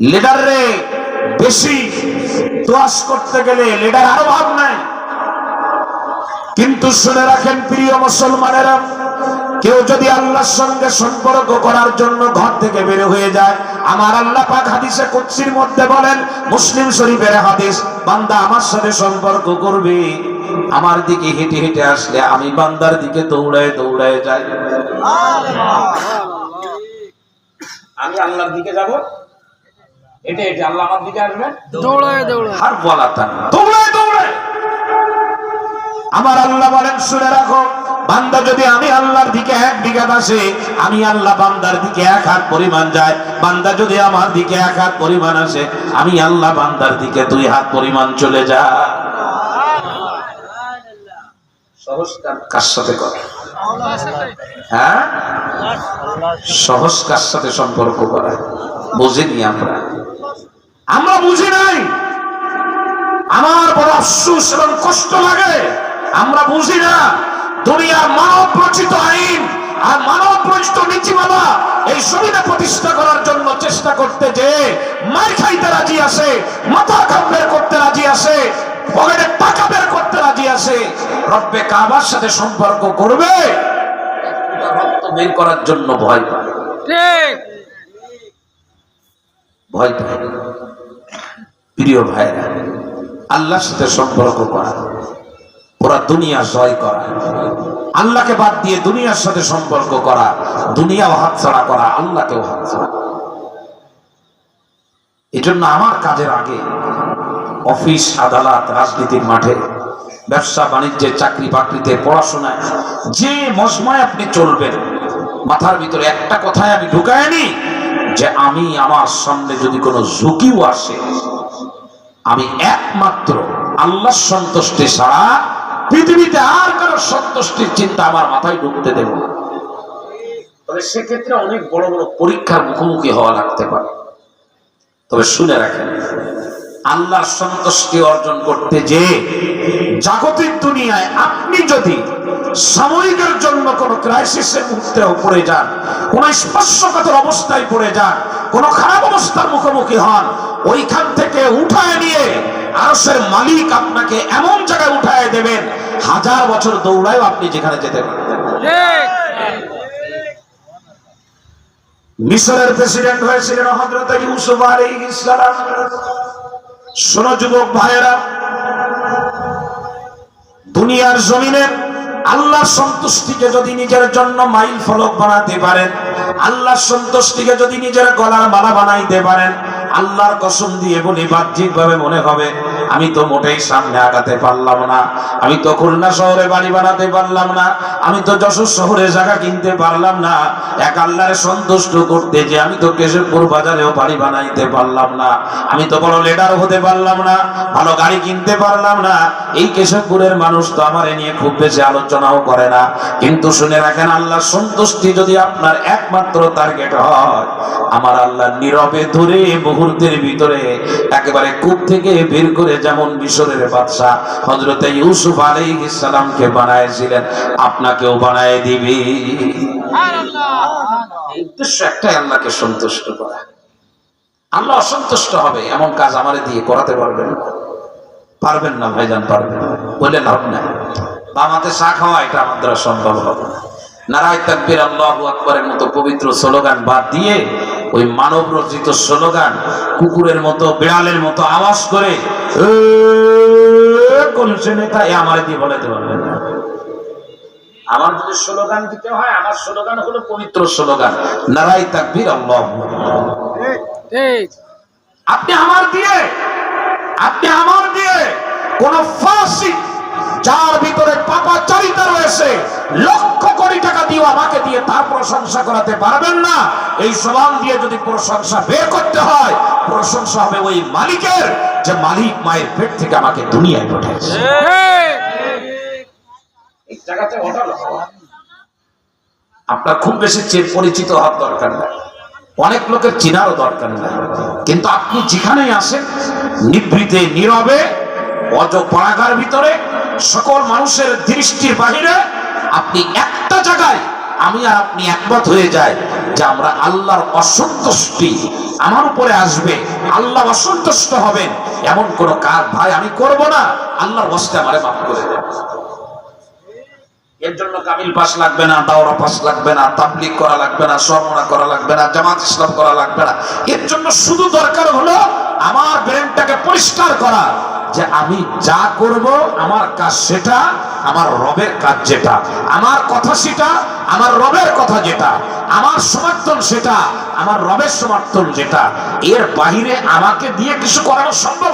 Leader রে বেশি তোয়াশ করতে গেলে লিডার আরও ভাব নাই কিন্তু শুনে রাখেন প্রিয় মুসলমানেরা কেউ যদি আল্লাহর সঙ্গে সম্পর্ক করার জন্য ঘর থেকে বের হয়ে যায় আমার আল্লাহ পাক হাদিসে কুদসির মধ্যে বলেন মুসলিম শরীফের হাদিস বান্দা আমার সাথে সম্পর্ক করবে। আমার দিকে হেঁটে হেঁটে আসলে আমি বান্দার দিকে দৌড়ায় দৌড়ায় যাই। আমি আল্লাহর দিকে যাব? হেঁটে হেঁটে আল্লাহ আমার দিকে দৌড়ায় দৌড়ায়। আর বলা তা না। দৌড়ায় দৌড়ায়। আমার আল্লাহ বলেন শুনে রাখো বান্দা যদি আমি আল্লাহর দিকে এক বিঘাত আসে আমি আল্লাহ বান্দার দিকে এক হাত পরিমাণ যায়। বান্দা যদি আমার দিকে এক হাত পরিমাণ আসে আমি আল্লাহ বান্দার দিকে দুই হাত পরিমাণ চলে যা। কার সাথে করে হ্যাঁ? সহজ কার সাথে সম্পর্ক করা? বুঝিনি আমরা। আমরা বুঝি নাই। আমার বড় আফসুস এবং কষ্ট লাগে। আমরা বুঝি না দুনিয়ার মানব রচিত আইন আর মানব রচিত নীতিমালা এই সুবিধা প্রতিষ্ঠা করার জন্য চেষ্টা করতে যে মার খাইতে রাজি আছে মাথা কাপ বের করতে রাজি আছে পকেটে টাকা বের করতে রাজি আছে রব্বে কাবার সাথে সম্পর্ক করবে? রক্ত বের করার জন্য ভয় পায়। ঠিক। ভয় পায়। প্রিয় ভাইরা, আল্লাহর সাথে সম্পর্ক করা, ওরা দুনিয়া জয় করা, আল্লাহকে বাদ দিয়ে দুনিয়ার সাথে সম্পর্ক করা, দুনিয়াও হাতছাড়া করা, আল্লাহকেও হাতছাড়া করা। এই জন্য আমার কাজের আগে অফিস, আদালত, রাজনীতির মাঠে, ব্যবসা, বাণিজ্যে, চাকরি, বাকরিতে, পড়াশোনায়, যে মজমায় আপনি চলবেন, মাথার ভিতরে একটা কথায় আমি ঢুকায়নি যে আমি আমার সামনে যদি কোনো ঝুঁকিও আসে আমি একমাত্র আল্লাহ সন্তুষ্টি ছাড়া পৃথিবীতে আর কারও সন্তুষ্টির চিন্তা আমার মাথায় ঢুকতে দেব। তবে সেক্ষেত্রে অনেক বড় বড় পরীক্ষার মুখোমুখি হওয়া লাগতে পারে তবে শুনে রাখেন, আল্লাহর সন্তুষ্টি অর্জন করতে যে জাগতিক দুনিয়ায় আপনি যদি সাময়িকের জন্য কোন ক্রাইসিসের মুহূর্তে পড়ে যান। কোন স্পর্শকাতর অবস্থায় পড়ে যান। কোন খারাপ অবস্থার মুখোমুখি হন। ওইখান থেকে উঠায় নিয়ে আরসের মালিক আপনাকে এমন জায়গায় উঠায় দেবেন, হাজার বছর দৌড়ায় আপনি যেখানে যেতে পারবেন মিশরের প্রেসিডেন্ট হয়েছিলেন হজরত ইউসুফ আলাইহিস সালাম। শোনো যুবক ভাইয়েরা, দুনিয়ার জমিনে আল্লাহর সন্তুষ্টিকে যদি নিজের জন্য মাইল ফলক বানাতে পারেন, আল্লাহর সন্তুষ্টিকে যদি নিজের গলার মালা বানাইতে পারেন, আল্লাহর কসম দিয়ে বলি বাহ্যিক ভাবে মনে হবে আমি তো মোটেই সামনে আগাতে পারলাম না। আমি তো খুলনা শহরে বাড়ি বানাতে পারলাম না। আমি তো যশোর শহরে জায়গা কিনতে পারলাম না। এক আল্লাহরে সন্তুষ্ট করতে যে আমি তো কেশবপুর বাজারেও বাড়ি বানাইতে পারলাম না। আমি তো বড় লিডার হতে পারলাম না। ভালো গাড়ি কিনতে পারলাম না। এই কেশবপুরের মানুষ তো আমার নিয়ে খুব বেশি আলোচনাও করে না। কিন্তু শুনে রাখেন আল্লাহ সন্তুষ্টি যদি আপনার একমাত্র টার্গেট হয়, আমার আল্লাহ নীরবে ধরে মুহূর্তের ভিতরে একেবারে কূপ থেকে বের করে যেমন মিশরের বাদশাহ হজরতে ইউসুফ আলাইহিস সালামকে বানাইছিলেন, আপনাকেও বানায় দিবি। একটাই, আল্লাহকে সন্তুষ্ট করা। আল্লাহ অসন্তুষ্ট হবে, এমন কাজ আমারে দিয়ে করাতে পারবেন পারবেন না, ভাইজান, পারবেন না। বলে লাভ বামাতে এটা আমার দ্বারা সম্ভব হবে নারায় তাকবীর আল্লাহু আকবরের মতো পবিত্র স্লোগান বাদ দিয়ে ওই মানব রচিত স্লোগান কুকুরের মতো বিড়ালের মতো আওয়াজ করে কোন সে নেতা? এ আমারে দিয়ে বলাতে পারবেন না। আমার যদি স্লোগান দিতে হয় আমার স্লোগান হলো পবিত্র স্লোগান নারাই তাকবীর আল্লাহ আপনি আমার দিয়ে আপনি আমার দিয়ে কোন ফাঁসি যার ভিতরে পাপাচারিতা রয়েছে লক্ষ আমাকে দিয়ে তার প্রশংসা করাতে পারবেন না। এই সমান দিয়ে যদি প্রশংসা বের করতে হয় প্রশংসা হবে ওই মালিকের যে মালিক মায়ের পেট থেকে আমাকে দুনিয়ায় পাঠিয়েছে। এই জায়গাতে আপনার খুব বেশি পরিচিত হওয়ার দরকার নাই। অনেক লোকের চিনারও দরকার নাই। কিন্তু আপনি যেখানেই আসেন নিভৃতে নীরবে অজ পড়াগার ভিতরে সকল মানুষের দৃষ্টির বাহিরে আপনি একটা জায়গায় আমি আপনি একমত হয়ে যাই যে আমরা আল্লাহর অসন্তুষ্টি আমার উপরে আসবে, আল্লাহ অসন্তুষ্ট হবেন। এমন কোন কাজ ভাই আমি করব না, আল্লাহর বস্তে আমারে মাফ করে দেন। এর জন্য কামিল পাস লাগবে না, দাওরা পাস লাগবে না, তাবলিগ করা লাগবে না সরমনা করা লাগবে না, জামাত ইসলাম করা লাগবে না। এর জন্য শুধু দরকার হলো আমার ব্রেনটাকে পরিষ্কার করা। যে আমি যা করব, আমার কাজ সেটা, আমার রবের কাজ যেটা। আমার কথা সেটা, আমার রবের কথা যেটা। আমার সমর্থন সেটা, আমার রবের সমর্থন যেটা। এর বাহিরে আমাকে দিয়ে কিছু করানো সম্ভব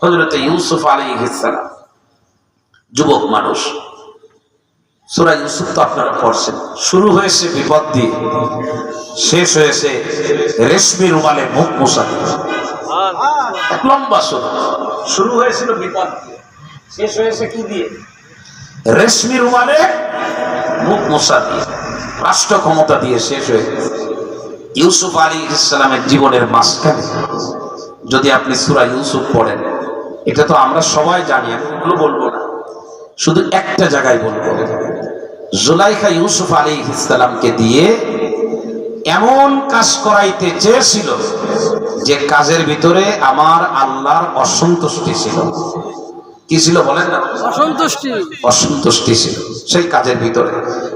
হবে না। ইউসুফ আলাইহিস সালাম, যুবক মানুষ। সুরা ইউসুফ তো আপনারা পড়ছেন। শুরু হয়েছে বিপদ দিয়ে, শেষ হয়েছে রেশমি রুমালে মুখ মোসা দিয়ে লম্বা সুরা। শুরু হয়েছিল বিপদ দিয়ে। শেষ হয়েছে কি দিয়ে? রেশমি রুমালে মুখ মোসা দিয়ে। রাষ্ট্র ক্ষমতা দিয়ে শেষ হয়ে ইউসুফ আলী ইসলামের জীবনের মাঝখানে। যদি আপনি সুরা ইউসুফ পড়েন, এটা তো আমরা সবাই জানি, আমি বলব না। শুধু একটা জায়গায় বলব। জুলাইখা ইউসুফ আলী ইসলামকে দিয়ে এমন কাজ করাইতে চেয়েছিল যে কাজের ভিতরে আমার আল্লাহর অসন্তুষ্টি ছিল। কি ছিল বলেন না? অসন্তুষ্টি। অসন্তুষ্টি ছিল সেই কাজের ভিতরে।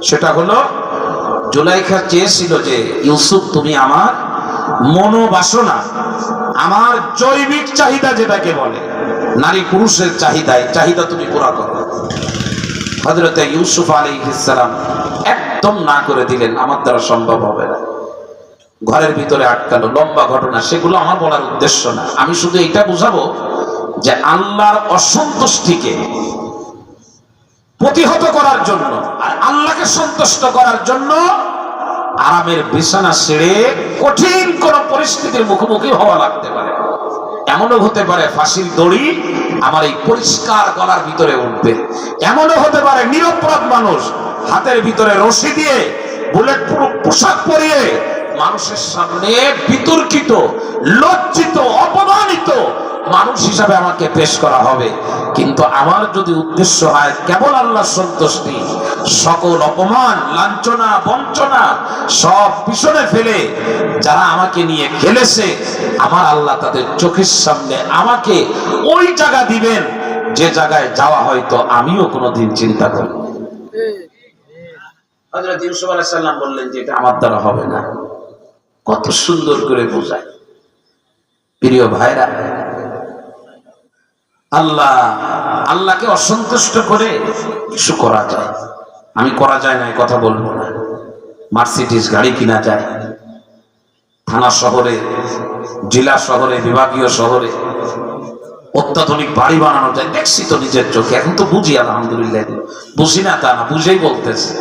সেটা হলো জুলাইখা চেয়েছিল যে ইউসুফ তুমি আমার মনোবাসনা আমার জৈবিক চাহিদা যেটাকে বলে নারী পুরুষের চাহিদায় চাহিদা তুমি পুরা করো। হজরতে ইউসুফ আলী ইসলাম একদম না করে দিলেন আমার দ্বারা সম্ভব হবে না। ঘরের ভিতরে আটকালো লম্বা ঘটনা, সেগুলো আমার বলার উদ্দেশ্য না। আমি শুধু এটা বুঝাবো যে আল্লাহর অসন্তুষ্টিকে প্রতিহত করার জন্য আর আল্লাহকে সন্তুষ্ট করার জন্য আরামের বিছানা ছেড়ে কঠিন কোন পরিস্থিতির মুখোমুখি হওয়া লাগতে পারে। এমনও হতে পারে ফাঁসির দড়ি আমার এই পরিষ্কার গলার ভিতরে উঠবে। এমনও হতে পারে নিরপরাধ মানুষ হাতের ভিতরে রশি দিয়ে বুলেট পোশাক পরিয়ে মানুষের সামনে বিতর্কিত লজ্জিত অপমানিত মানুষ হিসাবে আমাকে পেশ করা হবে। কিন্তু আমার যদি উদ্দেশ্য হয় কেবল আল্লাহ সন্তুষ্টি সকল অপমান লাঞ্ছনা বঞ্চনা সব পিছনে ফেলে যারা আমাকে নিয়ে খেলেছে আমার আল্লাহ তাদের চোখের সামনে আমাকে ওই জায়গা দিবেন যে জায়গায় যাওয়া হয়তো আমিও কোনোদিন চিন্তা করি হযরত ইউসুফ আলাইহিস সালাম বললেন যে এটা আমার দ্বারা হবে না। কত সুন্দর করে বোঝায়। প্রিয় ভাইরা, আল্লাহ, আল্লাহকে অসন্তুষ্ট করে কিছু করা যায়। আমি করা যায় না কথা বলব না। মার্সিডিস গাড়ি কিনা যায়। থানা শহরে, জেলা শহরে, বিভাগীয় শহরে অত্যাধুনিক বাড়ি বানানো যায়। দেখছি তো নিজের চোখে, এখন তো বুঝি, আলহামদুলিল্লাহ। বুঝি না তা না, বুঝেই বলতেছে।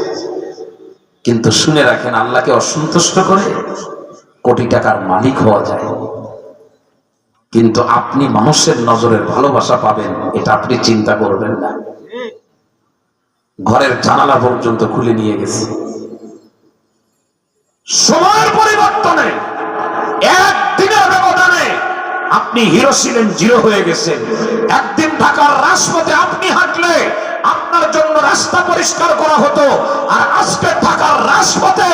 কিন্তু শুনে রাখেন, আল্লাহকে অসন্তুষ্ট করে কোটি টাকার মালিক হওয়া যায়। কিন্তু আপনি মানুষের নজরের ভালোবাসা পাবেন, এটা আপনি চিন্তা করবেন না। ঘরের জানালা পর্যন্ত খুলে নিয়ে গেছে। সময়ের পরিবর্তনে একদিনের ব্যবধানে আপনি হিরো ছিলেন জিরো হয়ে গেছেন। একদিন ঢাকার রাজপথে আপনি হাঁটলে আপনার জন্য রাস্তা পরিষ্কার করা হতো। আর আজকে ঢাকার রাজপথে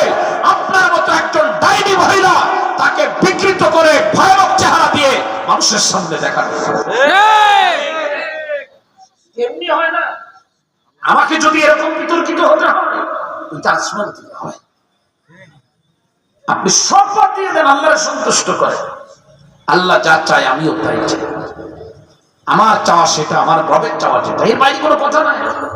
আপনার মতো একজন ডাইনি মহিলা তাকে বিকৃত করে ভয়ানক চেহারা দিয়ে মানুষের সামনে দেখা এমনি হয় না। আমাকে যদি এরকম বিতর্কিত হতে হয় এটা আসমান থেকে হয়। আপনি সব দিয়ে দেন আল্লাহর সন্তুষ্ট করে। আল্লাহ যা চায় আমিও তাই চাই। আমার চাওয়া সেটা আমার রবের চাওয়া যেটা। এর বাইরে কোনো কথা নাই।